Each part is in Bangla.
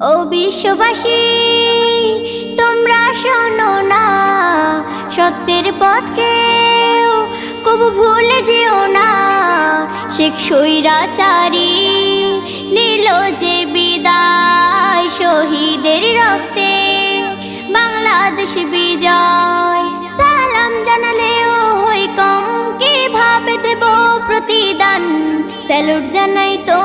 ও বিশ্ববাসী, তোমরা শোনো না, সত্যের পথকে কবু ভুলে যেও না। শেখ সৈরাচারী নীল যে বিদায় শহীদের রক্তে, বাংলাদেশ বিজয়। সালাম জানালেও হই কম কীভাবে দেব প্রতিদান? স্যালুট জানাই তোমাদের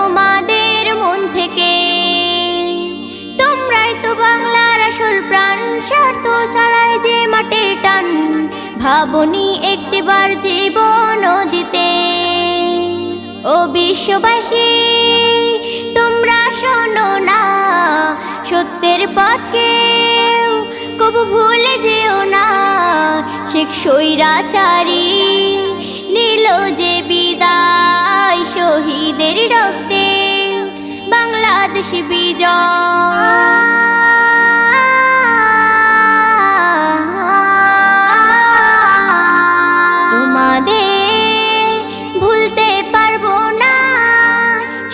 ভাবনি একটিবার জীবন দিতে। ও বিশ্ববাসী, তোমরা শোনো না, সত্যের পথকে কবু ভুলে যেও না। শেখ সৈরাচারী নীল যে বিদায় শহীদের রক্তে, বাংলাদেশ বিজয়।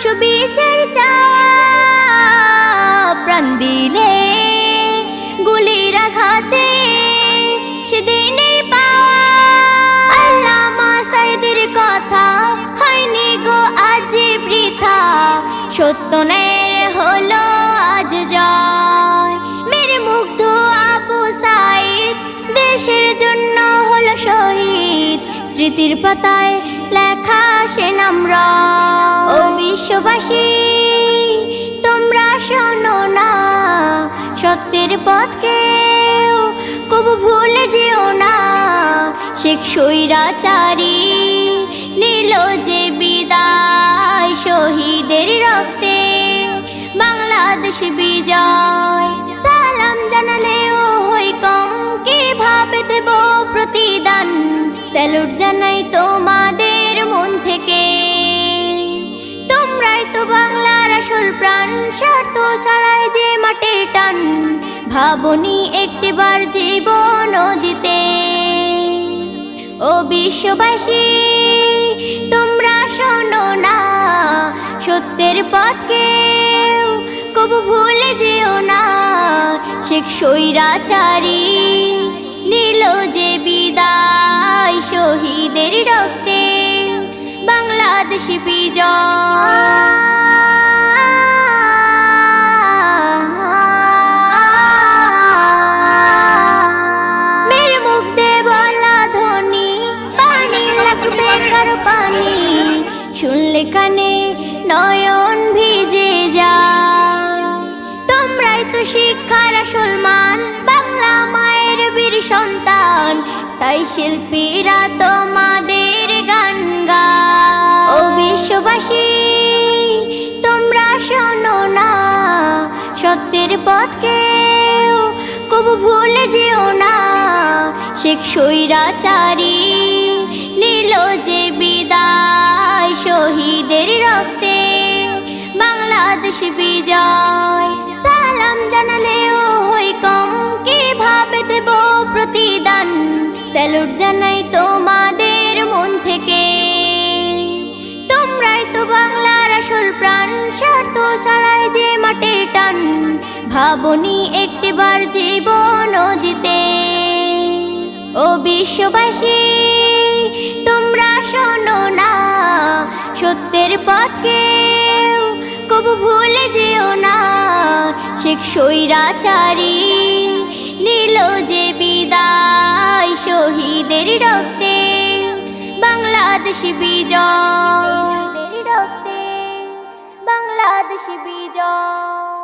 সুবিচার প্রাণ দিলে গুলির আঘাতে সেদিনের আল্লামা সাইদের কথা হয়নি গো আজ বৃথা। সত্য ন্যায়ের হলো আজ জয়। মেরে মুগ্ধ আবু সাইদ, দেশের জন্য হলো শহীদ। স্মৃতির পাতায় লেখা সে নামর। ও বিশ্ববাসী, তোমরা শোনো না, সত্যের পথকে কবু ভুলে যেও না। শেখ সৈরাচারী নীল যে বিদায় শহীদের রক্তে, বাংলাদেশ বিজয়। সালাম জানালেও হই কম কীভাবে দেব প্রতিদান। স্যালুট জানাই তোমাদের থেকে। তোমরাই তো বাংলার আসল প্রাণ, স্বার্থ ছাড়াই যে মাটির টান, ভাবনি একটিবার জীবন দিতে। ও বিশ্ববাসী, তোমরা শোনো না, সত্যের পথকে কবু ভুলে যেও না। শেখ সৈরাচারী নীল যে বিদায়, শহীদের রক্তে বাংলাদেশ কানে নয়ন ভিজে যায়। তোমরাই তো শিক্ষার আসল মান বাংলা মায়ের বীর সন্তান। তাই শিল্পীরা তোমাদের সত্যের পথকে কবু ভুলে যেও না। শেখ সৈরাচারী নীল যে বিদায় শহীদের রক্তে। বাংলাদেশ বিজয়, সালাম জানালেও হই কম। কীভাবে দেব প্রতিদান? স্যালুট জানাই তোমাদের ভাবনি একটিবার জীবন দিতে। ও বিশ্ববাসী, তোমরা শোনো না, সত্যের পথকে কবু ভুলে যেও না। শেখ সৈরাচারী নীল যে বিদায় শহীদের রক্তে, বাংলাদেশ বিজয়। রক্তে বাংলাদেশ বিজয়।